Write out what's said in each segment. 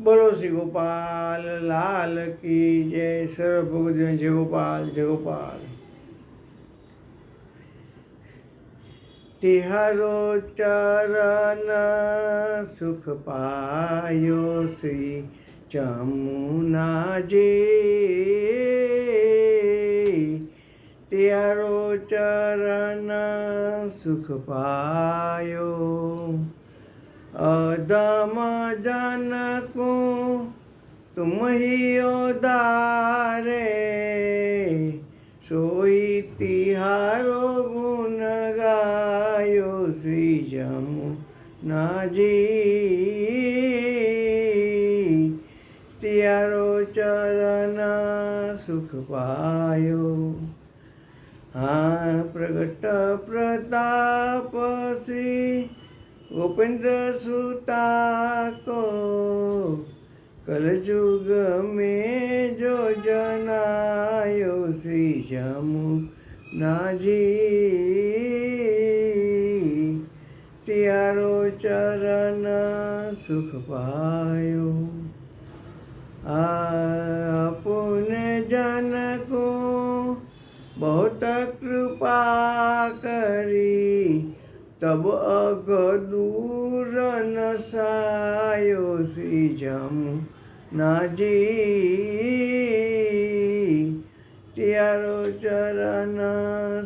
બોલો શ્રી ગોપાલ, લાલ કી જય સર્વ ભગવદીન જય ગોપાલ જય ગોપાલ. તિહારો ચરણ સુખ પાયો શ્રી જમુનાજી તિહારો ચરણ સુખ પાયો. अधम जन को तुम ही उदारे सोई तिहारो गुण गायो श्री जमुना जी तिहारो चरण सुख पायो हाँ प्रगट प्रताप श्री गोपेंद्र सुता को कलयुग में जो जनायो श्री जमुनाजी त्यारो चरण सुख पायो। अपने जन को बहुत कृपा करी। તબ અઘ દૂર નસાયો શ્રી જમુ નાજી ત્યારો ચરણ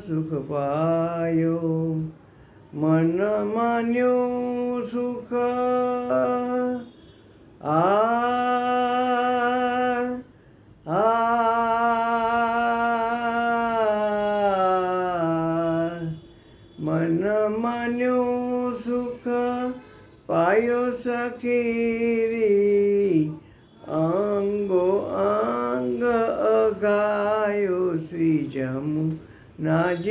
સુખ પાયો મન માન્યું સુખ આ મન માન્યો સુખ પાયો સખીરી અંગો અંગ અગાયો શ્રી જમુનાજી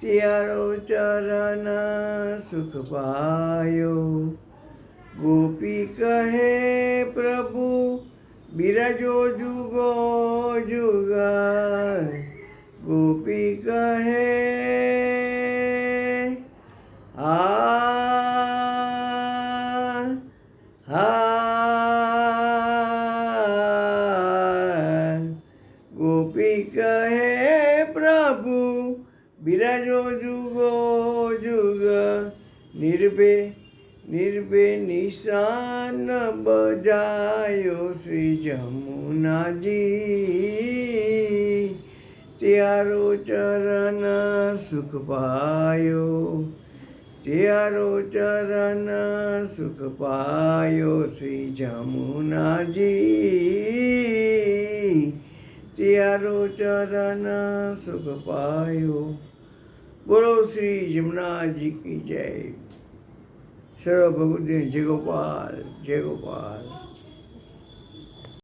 ત્યારો ચરણ સુખ પાયો ગોપી કહે પ્રભુ બિરાજો જુગો જુગા गोपी कहे, आ, हा, गोपी कहे, प्रभु, बिराजो जुगो जुग, निर्भे निर्भे निशान बजायो श्री जमुना जी। ત્યારો ચરણ સુખ પાયો. ત્યારો ચરણ સુખ પાયો શ્રી જમુનાજી ત્યારો ચરણ સુખ પાયો. બોલો શ્રી જમુનાજી કી જય. સર્વ ભગવદેવ જય ગોપાલ જય ગોપાલ.